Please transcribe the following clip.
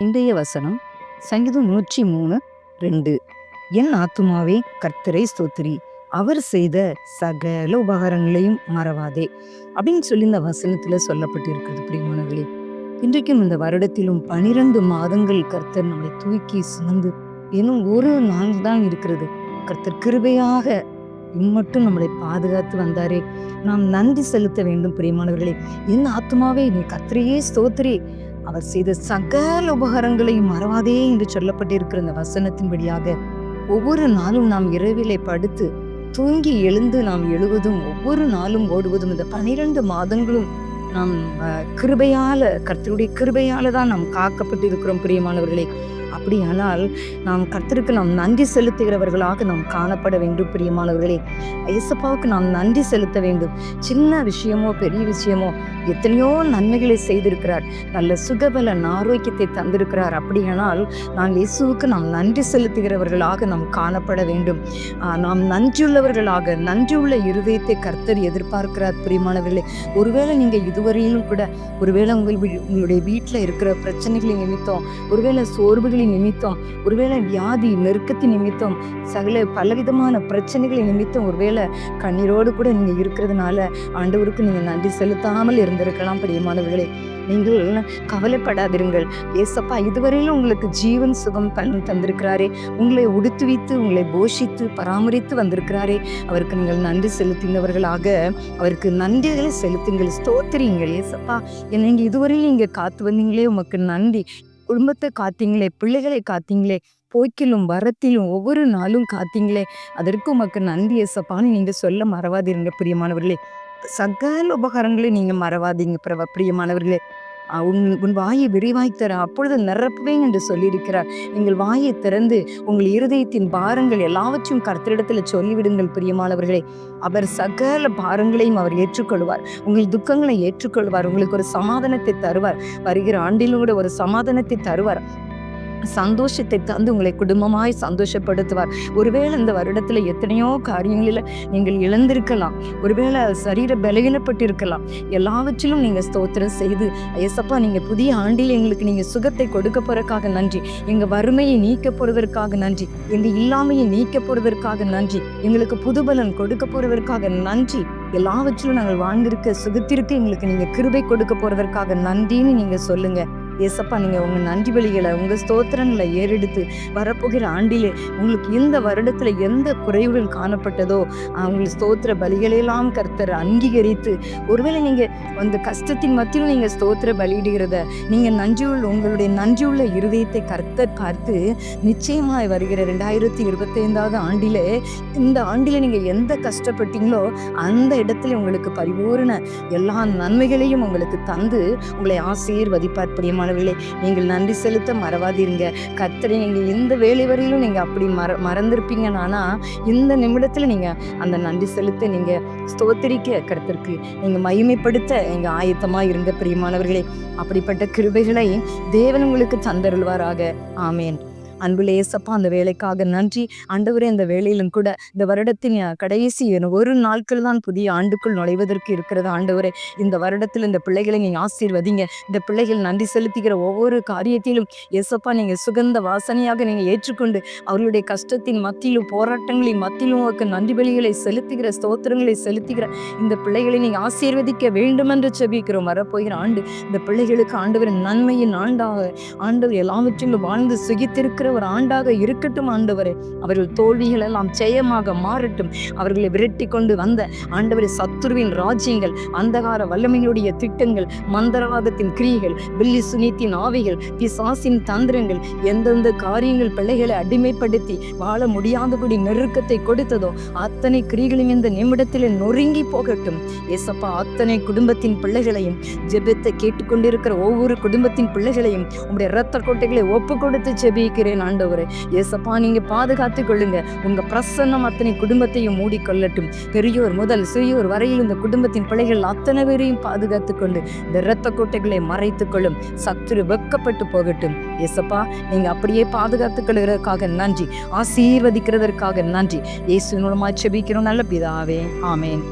இன்றைய வசனம் சங்கீதம் நூற்றி மூணு ரெண்டு. என் ஆத்துமாவே கர்த்தரை ஸ்தோத்திரி. அவர் செய்த சகல உபகாரங்களையும் மறவாதே. அப்படின்னு சொல்லி இந்த வசனத்துல சொல்லப்பட்டிருக்கிறது பிரியமானவர்களே. இன்றைக்கும் இந்த வருடத்திலும் பனிரெண்டு மாதங்கள் கர்த்தர் நம்மளை தூக்கி சுமந்து இன்னும் ஒரு நாள் தான் இருக்கிறது. கர்த்தர் கிருபையாக இம்மட்டும் நம்மளை பாதுகாத்து வந்தாரே. நாம் நன்றி செலுத்த வேண்டும் பிரியமானவர்களே. என் ஆத்மாவே நீ கர்த்தரையே ஸ்தோத்திரி. அவர் செய்த சகல உபகாரங்களையும் மறவாதே என்று சொல்லப்பட்டிருக்கிற இந்த வசனத்தின்படியாக ஒவ்வொரு நாளும் நாம் இரவிலே படுத்து தூங்கி எழுந்து நாம் எழுவதும் ஒவ்வொரு நாளும் ஓடுவதும் இந்த பனிரெண்டு மாதங்களும் நாம் கிருபையால கர்த்தருடைய கிருபையால தான் நாம் காக்கப்பட்டு இருக்கிறோம் பிரியமானவர்களே. அப்படியானால் நாம் கர்த்தருக்கு நாம் நன்றி செலுத்துகிறவர்களாக நாம் காணப்பட வேண்டும் பிரியமானவர்களே. இயேசப்பாவுக்கு நாம் நன்றி செலுத்த வேண்டும். சின்ன விஷயமோ பெரிய விஷயமோ எத்தனையோ நன்மைகளை செய்திருக்கிறார். நல்ல சுகபலன் ஆரோக்கியத்தை தந்திருக்கிறார். அப்படியானால் நாம் இயேசுவுக்கு நாம் நன்றி செலுத்துகிறவர்களாக நாம் காணப்பட வேண்டும். நாம் நன்றியுள்ளவர்களாக நன்றியுள்ள இருதயத்தை கர்த்தர் எதிர்பார்க்கிறார் பிரியமானவர்களே. ஒருவேளை நீங்கள் இதுவரையிலும் கூட ஒருவேளை உங்கள் உங்களுடைய வீட்டில் இருக்கிற பிரச்சனைகளை நிமித்தம் ஒருவேளை சோர்வுகள் சோர்வுகளின் நிமித்தம் ஒருவேளை வியாதி நெருக்கத்தின் நிமித்தம் சகல பலவிதமான பிரச்சனைகளின் நிமித்தம் ஒருவேளை கண்ணீரோடு கூட நீங்க இருக்கிறதுனால ஆண்டவருக்கு நீங்க நன்றி செலுத்தாமல் இருந்திருக்கலாம் பிரியமானவர்களே. நீங்கள் கவலைப்படாதிருங்கள். ஏசப்பா இதுவரையிலும் உங்களுக்கு ஜீவன் சுகம் பண்ணி தந்திருக்கிறாரே. உங்களை உடுத்து வைத்து உங்களை போஷித்து பராமரித்து வந்திருக்கிறாரே. அவருக்கு நீங்கள் நன்றி செலுத்தினவர்களாக அவருக்கு நன்றிகளை செலுத்துங்கள் ஸ்தோத்திரிங்கள் ஏசப்பா நீங்கள் நீங்க இதுவரையிலும் நீங்க காத்து வந்தீங்களே உமக்கு நன்றி. குடும்பத்தை காத்தீங்களே பிள்ளைகளை காத்தீங்களே போய்க்கிலும் வரத்திலும் ஒவ்வொரு நாளும் காத்தீங்களே. அதற்கு உமக்கு நன்றி எசப்பான்னு நீங்கள் சொல்ல மறவாதீருங்க பிரியமானவர்களே. சகல உபகாரங்களையும் நீங்க மறவாதீங்க பிரவ பிரியமானவர்களே. உன் உன் வாயை விரிவாய் தர அப்பொழுது நிரப்புவேன் என்று சொல்லியிருக்கிறார். நீங்கள் வாயை திறந்து உங்கள் இருதயத்தின் பாரங்கள் எல்லாவற்றையும் கர்த்தரிடத்தில் சொல்லிவிடுங்கள் பிரியமானவர்களே. அவர் சகல பாரங்களையும் அவர் ஏற்றுக்கொள்வார். உங்கள் துக்கங்களை ஏற்றுக்கொள்வார். உங்களுக்கு ஒரு சமாதானத்தை தருவார். வருகிற ஆண்டிலும் கூட ஒரு சமாதானத்தை தருவார். சந்தோஷத்தை தந்து உங்களை குடும்பமாய் சந்தோஷப்படுத்துவார். ஒருவேளை இந்த வருடத்துல எத்தனையோ காரியங்களில் நீங்கள் இழந்திருக்கலாம். ஒருவேளை சரீர பலகீனப்பட்டிருக்கலாம். எல்லாவற்றிலும் நீங்க ஸ்தோத்திரம் செய்து ஏசப்பா நீங்க புதிய ஆண்டில் எங்களுக்கு நீங்க சுகத்தை கொடுக்க போறதுக்காக நன்றி. எங்க வறுமையை நீக்க போறதற்காக நன்றி. எங்க இல்லாமையை நீக்க போறதற்காக நன்றி. எங்களுக்கு புதுபலன் கொடுக்க போறதற்காக நன்றி. எல்லாவற்றிலும் நாங்கள் வாழ்ந்திருக்க சுகத்திற்கு எங்களுக்கு நீங்க கிருபை கொடுக்க போறதற்காக நன்றின்னு நீங்க சொல்லுங்க. ஏசப்பா நீங்கள் உங்கள் நன்றி வழிகளை உங்கள் ஸ்தோத்திரங்களை ஏறெடுத்து வரப்போகிற ஆண்டிலே உங்களுக்கு எந்த வருடத்தில் எந்த குறைவுகள் காணப்பட்டதோ அவங்களுக்கு உங்கள் ஸ்தோத்திர பலிகளையெல்லாம் கர்த்தர் அங்கீகரித்து ஒருவேளை நீங்கள் அந்த கஷ்டத்தின் மத்தியிலும் நீங்கள் ஸ்தோத்திர பலியிடுகிறத நீங்கள் நன்றியுள்ள உங்களுடைய நன்றியுள்ள இருதயத்தை கர்த்தர் பார்த்து நிச்சயமாய் வருகிற ரெண்டாயிரத்தி இருபத்தைந்தாவது ஆண்டிலே இந்த ஆண்டில் நீங்கள் எந்த கஷ்டப்பட்டீங்களோ அந்த இடத்துல உங்களுக்கு பரிபூரண எல்லா நன்மைகளையும் உங்களுக்கு தந்து உங்களை ஆசீர்வதிப்பார். பிரியமானவர்களே நீங்கள் நன்றி செலுத்த மறவாதீருங்க. கர்த்தரை நீங்கள் இந்த வேலை வரையிலும் நீங்கள் அப்படி மற மறந்திருப்பீங்கன்னா இந்த நிமிடத்தில் நீங்கள் அந்த நன்றி செலுத்த நீங்கள் ஸ்தோத்திரிக்க கருத்திற்கு நீங்கள் மகிமைப்படுத்த எங்கள் ஆயத்தமாக இருந்த பிரியமானவர்களே. அப்படிப்பட்ட கிருபைகளை தேவன் உங்களுக்கு தந்தருள்வாராக. ஆமேன். அன்புல ஏசப்பா அந்த வேலைக்காக நன்றி. ஆண்டவரே இந்த வேலையிலும் கூட இந்த வருடத்தின் கடைசி ஒரு நாட்கள் தான் புதிய ஆண்டுக்குள் நுழைவதற்கு இருக்கிறது. ஆண்டவரே இந்த வருடத்தில் இந்த பிள்ளைகளை நீங்கள் ஆசீர்வதிங்க. இந்த பிள்ளைகள் நன்றி செலுத்துகிற ஒவ்வொரு காரியத்திலும் ஏசப்பா நீங்கள் சுகந்த வாசனையாக நீங்கள் ஏற்றுக்கொண்டு அவர்களுடைய கஷ்டத்தின் மத்தியிலும் போராட்டங்களின் மத்தியிலும் உமக்கு நன்றி பலிகளை செலுத்துகிற ஸ்தோத்திரங்களை செலுத்துகிற இந்த பிள்ளைகளை நீங்கள் ஆசீர்வதிக்க வேண்டும் என்று செபிக்கிறோம். வரப்போகிற ஆண்டு இந்த பிள்ளைகளுக்கு ஆண்டவர் நன்மையின் ஆண்டாக ஆண்டவர் எல்லாவற்றிலும் வாழ்ந்து சுகித்திருக்கிற ஒரு ஆண்டாக இருக்கட்டும் ஆண்டவரே. அவர்கள் தோல்விகள் எல்லாம் ஜெயமாக மாறட்டும். அவர்களை விரட்டி கொண்டு வந்த ஆண்டவரை சத்துருவின் ராஜ்யங்கள் அந்தகார வல்லமையினுடைய திட்டங்கள் மந்திரவாதத்தின் கிரியைகள் பில்லி சுனித்தின் ஆவிகள் பிசாசின் தந்திரங்கள் எந்தெந்த காரியங்கள் பிள்ளைகளை அடிமைப்படுத்தி வாழ முடியாதபடி நெருக்கத்தை கொடுத்ததோ அத்தனை கிரிகளும் இந்த நிமிடத்தில் நொறுங்கி போகட்டும். ஏசப்பா அத்தனை குடும்பத்தின் பிள்ளைகளையும் ஜெபத்தை கேட்டுக்கொண்டிருக்கிற ஒவ்வொரு குடும்பத்தின் பிள்ளைகளையும் உங்களுடைய இரத்த கோட்டைகளை ஒப்பு கொடுத்து ஜெபிக்கிறேன் ஆண்டவரே. ஏசப்பா நீங்கள் பாதுகாத்து கொள்ளுங்க. உங்கள் பிரசன்னம் அத்தனை குடும்பத்தையும் மூடிக்கொள்ளட்டும். பெரியோர் முதல் சிறியோர் வரையில் இந்த குடும்பத்தின் பிள்ளைகள் அத்தனை பேரையும் பாதுகாத்து கொண்டு இந்த இரத்த கோட்டைகளை மறைத்து கொள்ளும். சத்துரு வெக்கப்பட்டு போகட்டும். ஏசப்பா நீங்கள் அப்படியே பாதுகாத்து கொள்கிறதுக்காக நன்றி. ஆசீர்வதிக்கிறதற்காக நன்றி. இயேசு மூலமாக செபிக்கிறோம். நல்ல பிதாவே. ஆமேன்.